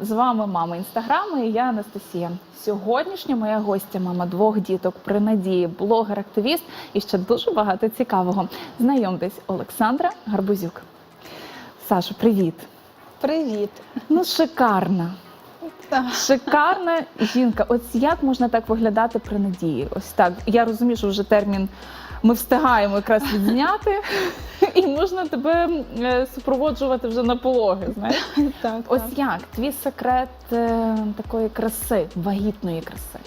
З вами мама інстаграму і я Анастасія. Сьогоднішня моя гостя, мама двох діток при надії, блогер-активіст і ще дуже багато цікавого. Знайомтесь, Олександра Гарбузюк. Саша, привіт! Привіт. Ну, шикарна. Шикарна жінка. Ось як можна так виглядати при надії? Ось так. Я розумію, що вже термін ми встигаємо якраз відзняти, і можна тебе е, супроводжувати вже на пологи. Знаєш? Так, Ось так. як твій секрет е, такої краси, вагітної краси.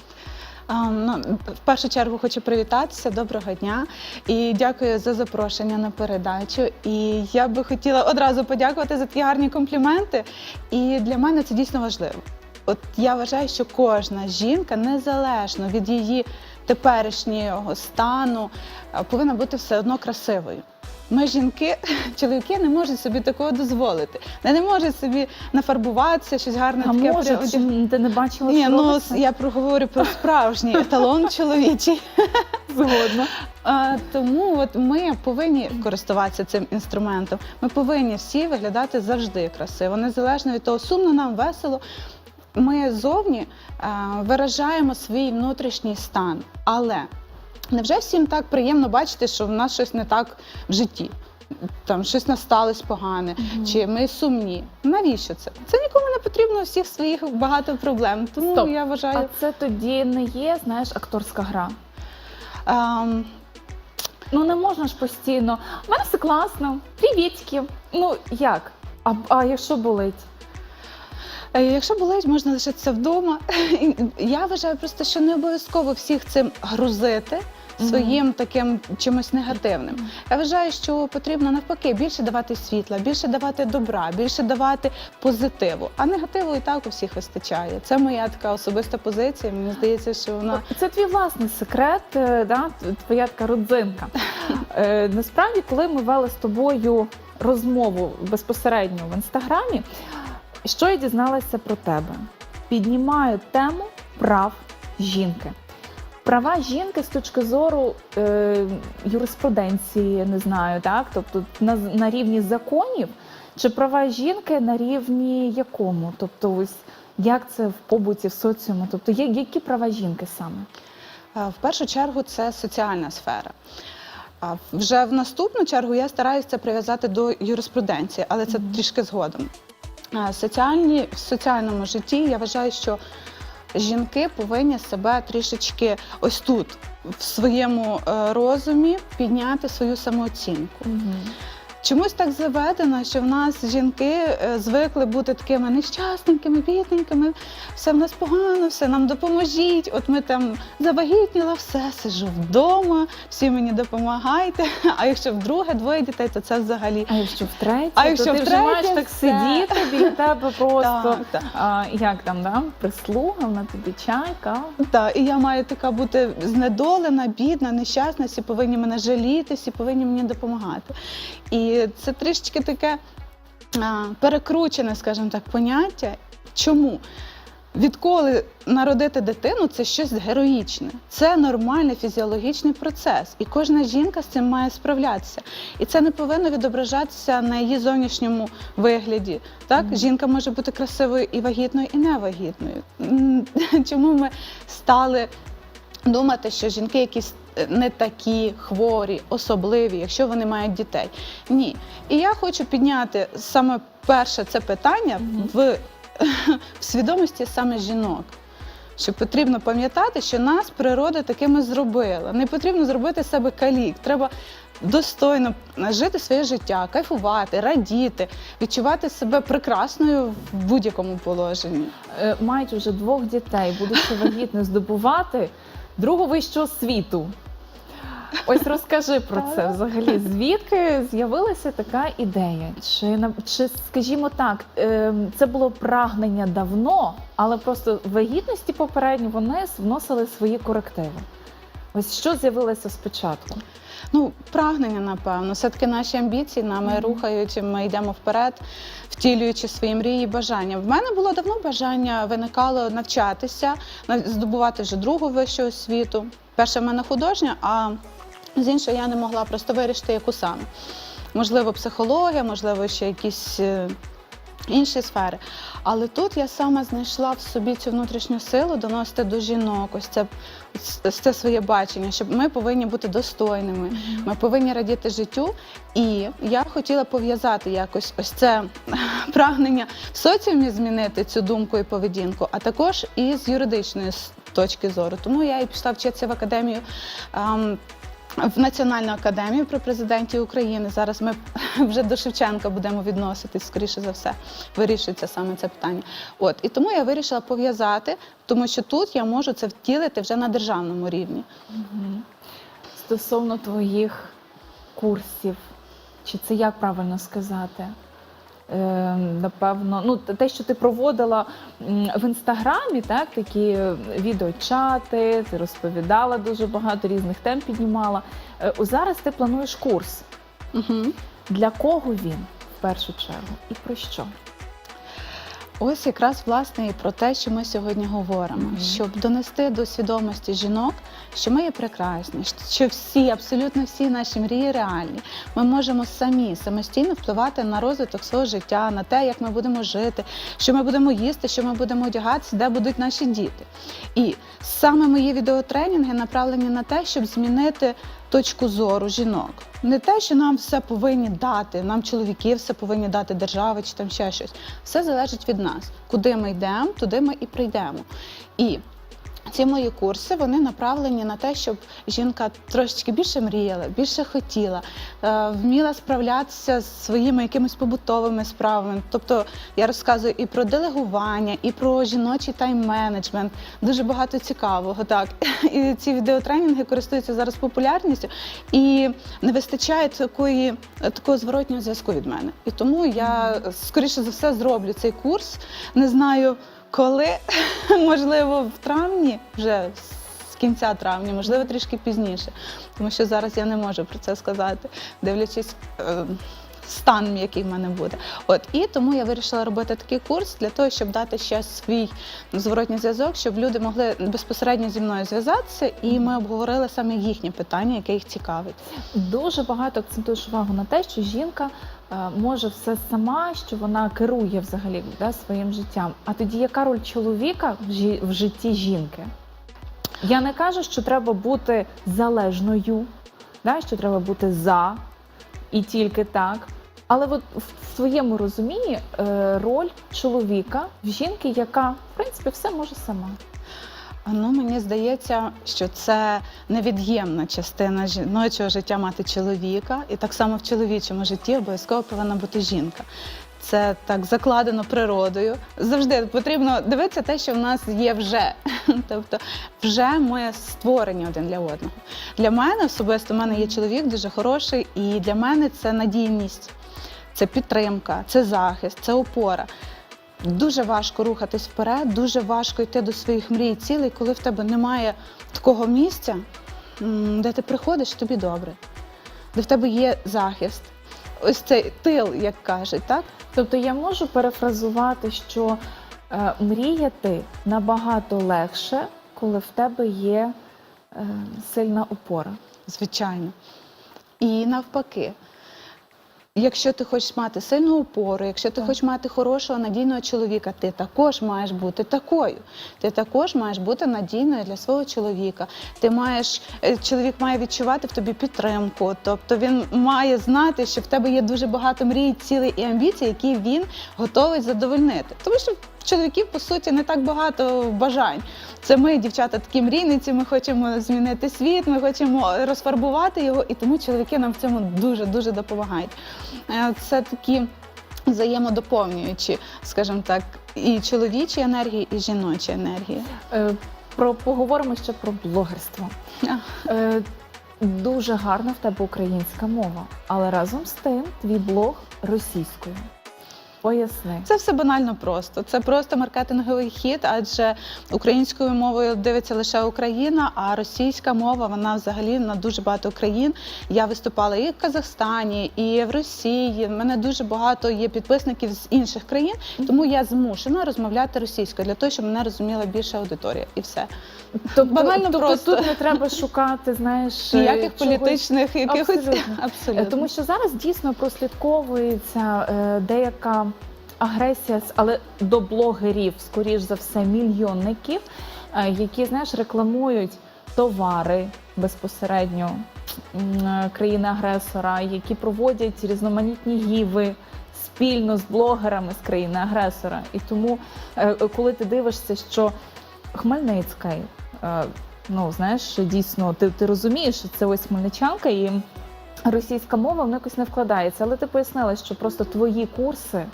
Ну, в першу чергу хочу привітатися. Доброго дня і дякую за запрошення на передачу. І я би хотіла одразу подякувати за такі гарні компліменти. І для мене це дійсно важливо. От я вважаю, що кожна жінка, незалежно від її теперішнього стану, повинна бути все одно красивою. Ми, жінки, чоловіки, не можуть собі такого дозволити. Вони не можуть собі нафарбуватися, щось гарне А таке може, чи ти не бачила Ні, ну я проговорю про справжній еталон чоловічий. згодна. А, тому от ми повинні користуватися цим інструментом. Ми повинні всі виглядати завжди красиво, незалежно від того, сумно нам весело. Ми зовні а, виражаємо свій внутрішній стан. Але невже всім так приємно бачити, що в нас щось не так в житті? Там щось насталось погане, чи ми сумні. Навіщо це? Це нікому не потрібно всіх своїх багато проблем. Тому Стоп. я вважаю. А це тоді не є, знаєш, акторська гра. Ам, Ну не можна ж постійно. У мене все класно, привітки. Ну як? А, а якщо болить? Е, Якщо болить, можна лишитися вдома. Я вважаю просто, що не обов'язково всіх цим грузити своїм таким чимось негативним. Я вважаю, що потрібно навпаки більше давати світла, більше давати добра, більше давати позитиву. А негативу і так у всіх вистачає. Це моя така особиста позиція. Мені здається, що вона Це твій власний секрет, е, да? твоя така родзинка. Е, насправді, коли ми вели з тобою розмову безпосередньо в інстаграмі, що я дізналася про тебе? Піднімаю тему прав жінки. Права жінки з точки зору е, юриспруденції, не знаю, так? Тобто на, на рівні законів, чи права жінки на рівні якому? Тобто, ось як це в побуті, в соціумі? Тобто, є, які права жінки саме? В першу чергу це соціальна сфера. А вже в наступну чергу я стараюся це прив'язати до юриспруденції, але це трішки згодом. А Соціальні, в соціальному житті я вважаю, що жінки повинні себе трішечки ось тут, в своєму е, розумі, підняти свою самооцінку. Чомусь так заведено, що в нас жінки е, звикли бути такими нещасненькими, бідненькими, все в нас погано, все нам допоможіть. От ми там завагітніла, все, сижу вдома, всі мені допомагайте. А якщо вдруге двоє дітей, то це взагалі. А якщо втретє, А то якщо ти вже маєш так все. сидіти біля тебе просто. Так, так. А, як там, да? прислуга, на тобі чай, кава. Так, і я маю така бути знедолена, бідна, нещасна, всі повинні мене жаліти, всі повинні мені допомагати. І це трішечки таке перекручене, скажімо так, поняття. Чому? Відколи народити дитину це щось героїчне, це нормальний фізіологічний процес, і кожна жінка з цим має справлятися. І це не повинно відображатися на її зовнішньому вигляді. Так, Мгм. жінка може бути красивою і вагітною, і невагітною. Чому ми стали думати, що жінки якісь не такі хворі, особливі, якщо вони мають дітей? Ні. І я хочу підняти саме перше це питання в, в свідомості саме жінок. Що потрібно пам'ятати, що нас природа такими зробила. Не потрібно зробити себе калік. Треба достойно жити своє життя, кайфувати, радіти, відчувати себе прекрасною в будь-якому положенні. Е, Мають вже двох дітей, будучи вагітною, здобувати другу вищу освіту. Ось розкажи про це взагалі. Звідки з'явилася така ідея? Чи чи, скажімо так, ем, це було прагнення давно, але просто вагітності попередньо вони вносили свої корективи. Ось що з'явилося спочатку? Ну, прагнення, напевно, все-таки наші амбіції нами Мгм. рухають, ми йдемо вперед, втілюючи свої мрії і бажання. В мене було давно бажання, виникало навчатися, нав- здобувати вже другу вищу освіту. Перша в мене художня, а з іншої я не могла просто вирішити, яку саме. Можливо, психологія, можливо, ще якісь е, інші сфери. Але тут я саме знайшла в собі цю внутрішню силу доносити до жінок. Ось це, ось це своє бачення, щоб ми повинні бути достойними, ми повинні радіти життю. І я хотіла пов'язати якось ось це прагнення в соціумі змінити цю думку і поведінку, а також і з юридичної точки зору. Тому я і пішла вчитися в академію. В Національну академію при президенті України. Зараз ми вже до Шевченка будемо відноситись, скоріше за все, вирішується саме це питання. От і тому я вирішила пов'язати, тому що тут я можу це втілити вже на державному рівні. Стосовно твоїх курсів, чи це як правильно сказати? Е, напевно, ну те- що ти проводила в інстаграмі, так такі е, відеочати, ти розповідала дуже багато різних тем піднімала. у зараз ти плануєш курс. Угу. Для кого він в першу чергу і про що? Ось якраз власне і про те, що ми сьогодні говоримо, Мгм. щоб донести до свідомості жінок, що ми є прекрасні, що всі, абсолютно всі наші мрії реальні. Ми можемо самі самостійно впливати на розвиток свого життя, на те, як ми будемо жити, що ми будемо їсти, що ми будемо одягатися, де будуть наші діти. І саме мої відеотренінги направлені на те, щоб змінити точку зору жінок. Не те, що нам все повинні дати, нам чоловіки все повинні дати держава чи там ще щось. Все залежить від нас. Куди ми йдемо, туди ми і прийдемо. І ці мої курси вони направлені на те, щоб жінка трошечки більше мріяла, більше хотіла, е, вміла справлятися з своїми якимись побутовими справами. Тобто я розказую і про делегування, і про жіночий тайм-менеджмент. Дуже багато цікавого. Так і ці відеотренінги користуються зараз популярністю, і не вистачає такої такого зворотнього зв'язку від мене. І тому я скоріше за все зроблю цей курс. Не знаю коли, можливо, в травні, вже з кінця травня, можливо, трішки пізніше, тому що зараз я не можу про це сказати, дивлячись. е, Стан, який в мене буде, от і тому я вирішила робити такий курс для того, щоб дати ще свій зворотній зв'язок, щоб люди могли безпосередньо зі мною зв'язатися, і ми обговорили саме їхнє питання, яке їх цікавить. Дуже багато акцентуєш увагу на те, що жінка може все сама, що вона керує взагалі да, своїм життям. А тоді яка роль чоловіка в житті жінки? Я не кажу, що треба бути залежною, да, що треба бути за і тільки так. Але от в своєму розумінні е, роль чоловіка в жінки, яка в принципі все може сама. Ну, мені здається, що це невід'ємна частина жіночого життя мати чоловіка, і так само в чоловічому житті обов'язково повинна бути жінка. Це так закладено природою. Завжди потрібно дивитися те, що в нас є вже. Тобто, вже ми створені один для одного. Для мене особисто в мене є чоловік дуже хороший, і для мене це надійність, це підтримка, це захист, це опора. Дуже важко рухатись вперед, дуже важко йти до своїх мрій і цілей, коли в тебе немає такого місця, де ти приходиш, тобі добре, де в тебе є захист. Ось цей тил, як кажуть, так? Тобто я можу перефразувати, що е, мріяти набагато легше, коли в тебе є е, сильна опора. Звичайно. І навпаки. Якщо ти хочеш мати сильну опору, якщо ти Так. хочеш мати хорошого надійного чоловіка, ти також маєш бути такою. Ти також маєш бути надійною для свого чоловіка. Ти маєш е, чоловік має відчувати в тобі підтримку. Тобто він має знати, що в тебе є дуже багато мрій, цілей і амбіцій, які він готовий задовольнити. Тому що чоловіків по суті не так багато бажань. Це ми, дівчата, такі мрійниці. Ми хочемо змінити світ, ми хочемо розфарбувати його, і тому чоловіки нам в цьому дуже дуже допомагають. Е, Це такі взаємодоповнюючі, скажімо так, і чоловічі енергії, і жіночі енергії. Е, про поговоримо ще про блогерство. Е, дуже гарна в тебе українська мова, але разом з тим твій блог російською. Поясни. Це все банально просто. Це просто маркетинговий хід, адже українською мовою дивиться лише Україна, а російська мова вона взагалі на дуже багато країн. Я виступала і в Казахстані, і в Росії. У мене дуже багато є підписників з інших країн, тому я змушена розмовляти російською для того, щоб мене розуміла більша аудиторія. І все Тобто, банально тобто просто. тут не треба шукати, знаєш, ніяких чогось політичних якихось Абсолютно. абсолютно. Тому що зараз дійсно прослідковується е, деяка агресія, але до блогерів, скоріш за все, мільйонників, е, які знаєш, рекламують товари безпосередньо е, країни-агресора, які проводять різноманітні гіви спільно з блогерами з країни-агресора. І тому, е, коли ти дивишся, що Хмельницька, ну знаєш, дійсно ти, ти розумієш, що це ось хмельничанка і російська мова вона якось не вкладається. Але ти пояснила, що просто твої курси.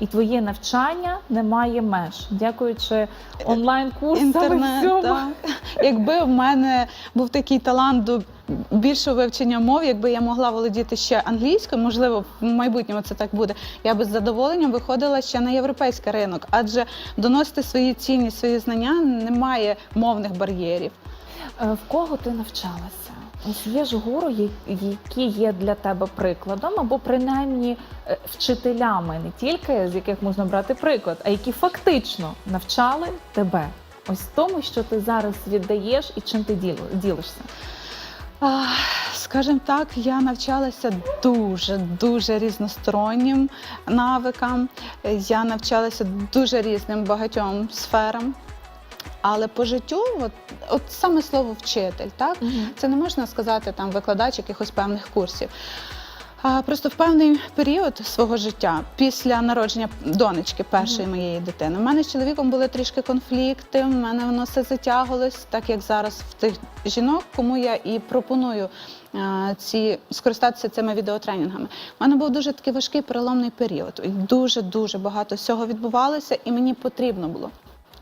І твоє навчання не має меж, дякуючи онлайн-курсам і всьому. так. Якби в мене був такий талант до більшого вивчення мов, якби я могла володіти ще англійською, можливо, в майбутньому це так буде. Я би з задоволенням виходила ще на європейський ринок, адже доносити свої цінні, свої знання немає мовних бар'єрів. Е, В кого ти навчалася? Є ж гуру, які є для тебе прикладом, або принаймні е, вчителями, не тільки з яких можна брати приклад, а які фактично навчали тебе. Ось тому, що ти зараз віддаєш і чим ти ділишся. Скажімо так, я навчалася дуже дуже різностороннім навикам. Я навчалася дуже різним багатьом сферам. Але по життю, от, от саме слово вчитель, так це не можна сказати там викладач якихось певних курсів. А просто в певний період свого життя, після народження донечки, першої моєї дитини, у мене з чоловіком були трішки конфлікти. У мене воно все затягувалось, так як зараз в тих жінок, кому я і пропоную а, ці скористатися цими відеотренінгами. У мене був дуже такий важкий переломний період. Дуже дуже багато всього відбувалося, і мені потрібно було.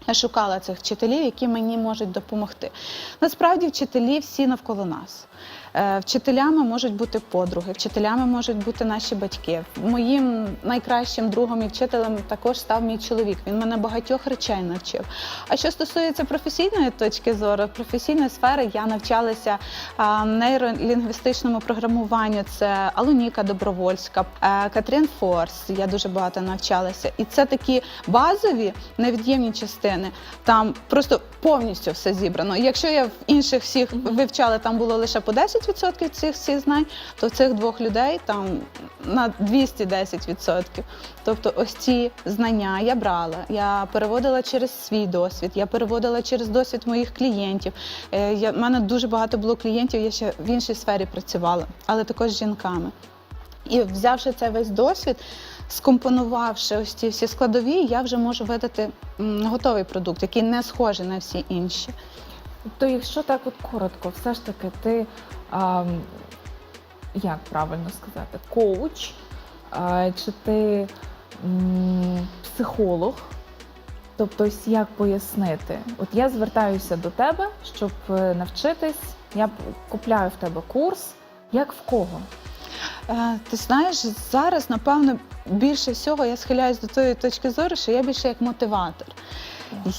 Я шукала цих вчителів, які мені можуть допомогти. Насправді, вчителі всі навколо нас. Е, Вчителями можуть бути подруги, вчителями можуть бути наші батьки. Моїм найкращим другом і вчителем також став мій чоловік. Він мене багатьох речей навчив. А що стосується професійної точки зору, професійної сфери, я навчалася нейролінгвістичному програмуванню. Це Алуніка Добровольська, е, Катрін Форс. Я дуже багато навчалася. І це такі базові невід'ємні частини. Там просто повністю все зібрано. Якщо я в інших всіх вивчала, там було лише по 10% цих всіх знань, то цих двох людей там на 210%. Тобто, ось ці знання я брала, я переводила через свій досвід, я переводила через досвід моїх клієнтів. Е, Я, в мене дуже багато було клієнтів, я ще в іншій сфері працювала, але також з жінками. І взявши цей весь досвід, скомпонувавши ось ці всі складові, я вже можу видати готовий продукт, який не схожий на всі інші. То якщо так от коротко, все ж таки ти а, як правильно сказати, коуч, а, чи ти м, психолог? Тобто, ось як пояснити? От я звертаюся до тебе, щоб е, навчитись, я купляю в тебе курс. Як в кого? Е, Ти знаєш, зараз, напевно, більше всього я схиляюсь до тої точки зору, що я більше як мотиватор.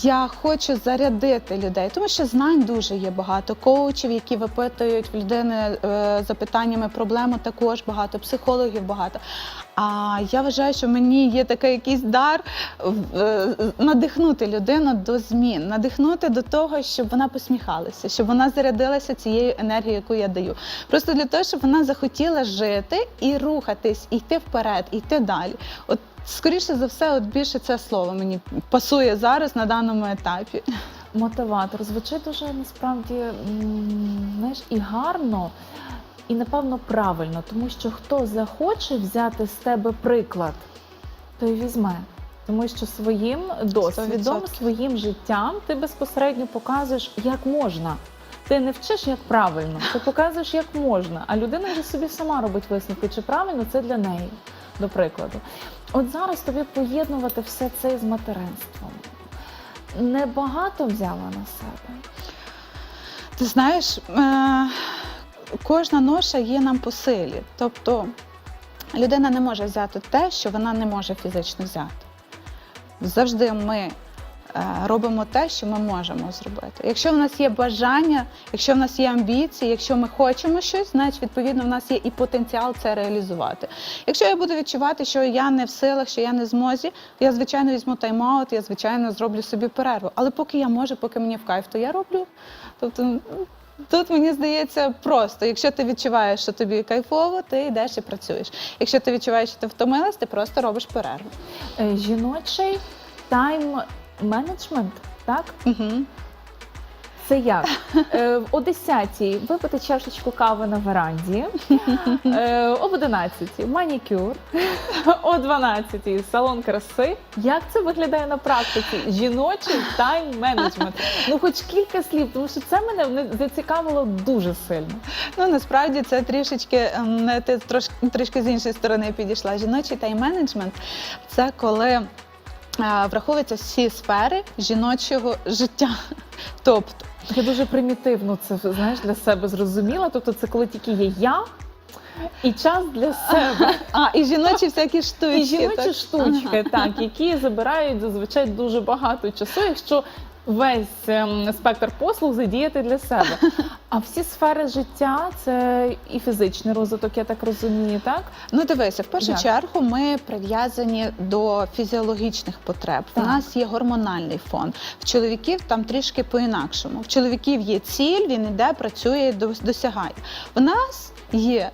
Я хочу зарядити людей, тому що знань дуже є багато. Коучів, які випитують в людини е, запитаннями проблему, також багато, психологів багато. А я вважаю, що мені є такий якийсь дар е, надихнути людину до змін, надихнути до того, щоб вона посміхалася, щоб вона зарядилася цією енергією, яку я даю. Просто для того, щоб вона захотіла жити і рухатись, і йти вперед, і йти далі. От скоріше за все, от більше це слово мені пасує зараз на даному етапі. Мотиватор звучить дуже насправді знаєш, і гарно, і напевно правильно, тому що хто захоче взяти з тебе приклад, той візьме. Тому що своїм досвідом, 100%. своїм життям ти безпосередньо показуєш, як можна. Ти не вчиш, як правильно, ти показуєш, як можна. А людина вже собі сама робить висновки, чи правильно це для неї, до прикладу. От зараз тобі поєднувати все це з материнством. Небагато взяла на себе. Ти знаєш, е, кожна ноша є нам по силі. Тобто людина не може взяти те, що вона не може фізично взяти. Завжди ми робимо те, що ми можемо зробити. Якщо в нас є бажання, якщо в нас є амбіції, якщо ми хочемо щось, значить відповідно в нас є і потенціал це реалізувати. Якщо я буду відчувати, що я не в силах, що я не в змозі, я звичайно візьму тайм-аут, я звичайно зроблю собі перерву. Але поки я можу, поки мені в кайф, то я роблю. Тобто, Тут мені здається просто, якщо ти відчуваєш, що тобі кайфово, ти йдеш і працюєш. Якщо ти відчуваєш, що ти втомилась, ти просто робиш перерву. Е, Жіночий тайм-менеджмент, так? Угу. Це як? Е, о 10-й випити чашечку кави на веранді, е, об 11-й манікюр, о 12-й салон краси. Як це виглядає на практиці? Жіночий тайм-менеджмент. Ну, хоч кілька слів, тому що це мене не- зацікавило дуже сильно. Ну насправді це трішечки ем, ти трошки з іншої сторони підійшла. Жіночий тайм-менеджмент це коли враховуються всі сфери жіночого життя. Тобто, Я дуже примітивно це знаєш для себе зрозуміла. Тобто, це коли тільки є я і час для себе. а і жіночі всякі штучки. І жіночі так? штучки, так, які забирають зазвичай дуже багато часу, якщо весь ем, спектр послуг задіяти для себе. А всі сфери життя це і фізичний розвиток, я так розумію, так? Ну дивися, в першу Як? чергу ми прив'язані до фізіологічних потреб. Так. У нас є гормональний фон. В чоловіків там трішки по-інакшому. В чоловіків є ціль, він іде, працює, дос- досягає. У нас є.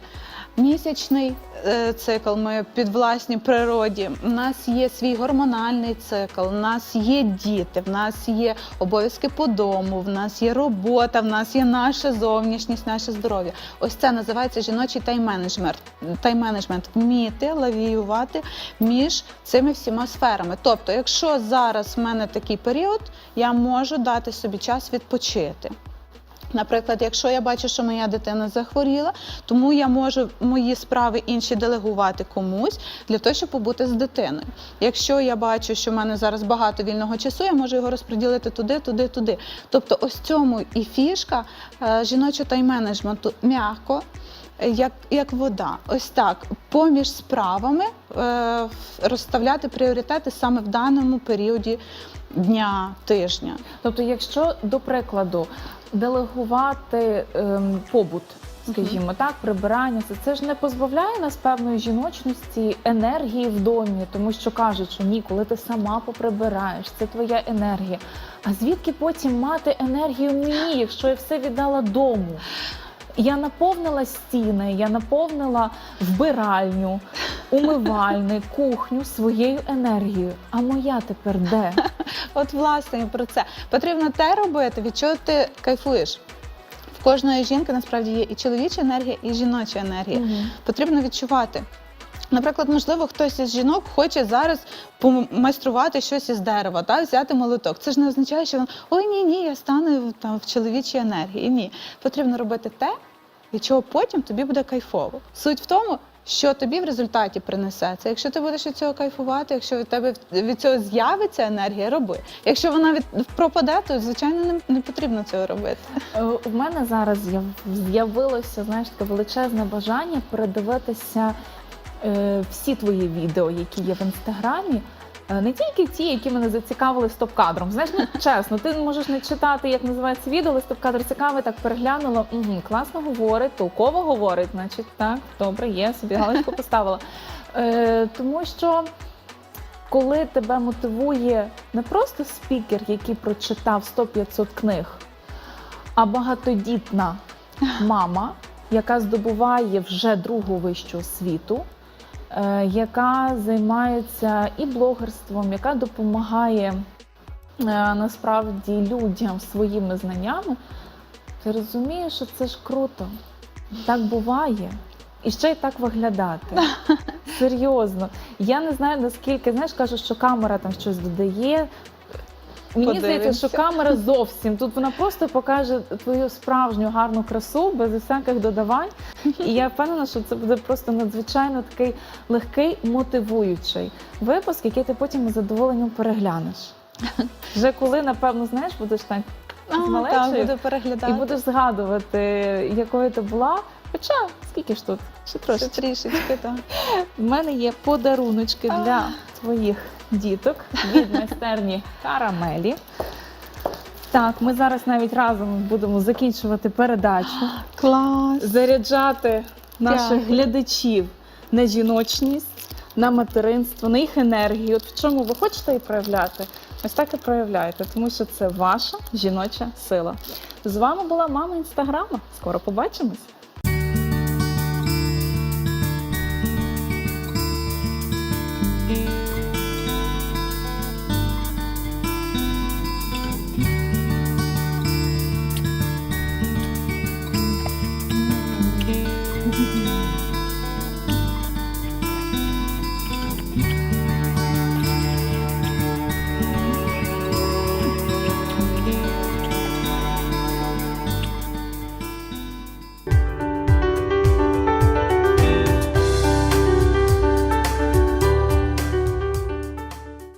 Місячний е, цикл, ми підвласні природі. У нас є свій гормональний цикл, у нас є діти, в нас є обов'язки по дому, в нас є робота, в нас є наша зовнішність, наше здоров'я. Ось це називається жіночий тайм-менеджмент. Тайм-менеджмент вміти лавіювати між цими всіма сферами. Тобто, якщо зараз в мене такий період, я можу дати собі час відпочити. Наприклад, якщо я бачу, що моя дитина захворіла, тому я можу мої справи інші делегувати комусь для того, щоб побути з дитиною. Якщо я бачу, що в мене зараз багато вільного часу, я можу його розподілити туди, туди, туди. Тобто, ось цьому і фішка е, жіночого тайм-менеджменту м'яко. Як, як вода, ось так, поміж справами е, розставляти пріоритети саме в даному періоді дня, тижня. Тобто, якщо до прикладу делегувати ем, побут. Скажімо так, прибирання це, це ж не позбавляє нас певної жіночності, енергії в домі, тому що кажуть, що ні, коли ти сама поприбираєш, це твоя енергія. А звідки потім мати енергію мені, якщо я все віддала дому? Я наповнила стіни, я наповнила вбиральню, умивальник, кухню своєю енергією. А моя тепер де? От власне і про це потрібно те робити, від чого ти кайфуєш. В кожної жінки насправді є і чоловіча енергія, і жіноча енергія. Угу. Потрібно відчувати. Наприклад, можливо, хтось із жінок хоче зараз помайструвати щось із дерева, та взяти молоток. Це ж не означає, що він ой ні, ні, я стану там в чоловічій енергії. Ні, потрібно робити те, від чого потім тобі буде кайфово. Суть в тому, що тобі в результаті принесе це. Якщо ти будеш від цього кайфувати, якщо від тебе від цього з'явиться енергія, роби. Якщо вона від пропаде, то звичайно не, не потрібно цього робити. Е, У мене зараз з'явилося знаєш, таке величезне бажання передивитися е, всі твої відео, які є в інстаграмі. Е, Не тільки ті, які мене зацікавили стоп-кадром. Знаєш, ну чесно, ти можеш не читати, як називається відео, але стоп-кадр цікавий, так переглянула. Угу, класно говорить, толково говорить, значить так, добре, є, собі галочку поставила. Е, тому що коли тебе мотивує не просто спікер, який прочитав 100-500 книг, а багатодітна мама, яка здобуває вже другу вищу освіту, е, яка займається і блогерством, яка допомагає е, насправді людям своїми знаннями, ти розумієш, що це ж круто. Так буває. І ще й так виглядати. Серйозно. Я не знаю наскільки, знаєш, кажуть, що камера там щось додає. Мені здається, що камера зовсім тут вона просто покаже твою справжню гарну красу без усяких додавань. І я впевнена, що це буде просто надзвичайно такий легкий, мотивуючий випуск, який ти потім із задоволенням переглянеш. Вже коли, напевно, знаєш, будеш так з малечою буду переглядати. і будеш згадувати, якою ти була. Хоча скільки ж тут? Ще трошки. Ще трішечки, так. У мене є подаруночки для твоїх діток від майстерні карамелі. Так, ми зараз навіть разом будемо закінчувати передачу, Клас. заряджати наших Дякую. глядачів на жіночність, на материнство, на їх енергію. От в чому ви хочете її проявляти? Ось так і проявляйте, тому що це ваша жіноча сила. З вами була мама інстаграма. Скоро побачимось.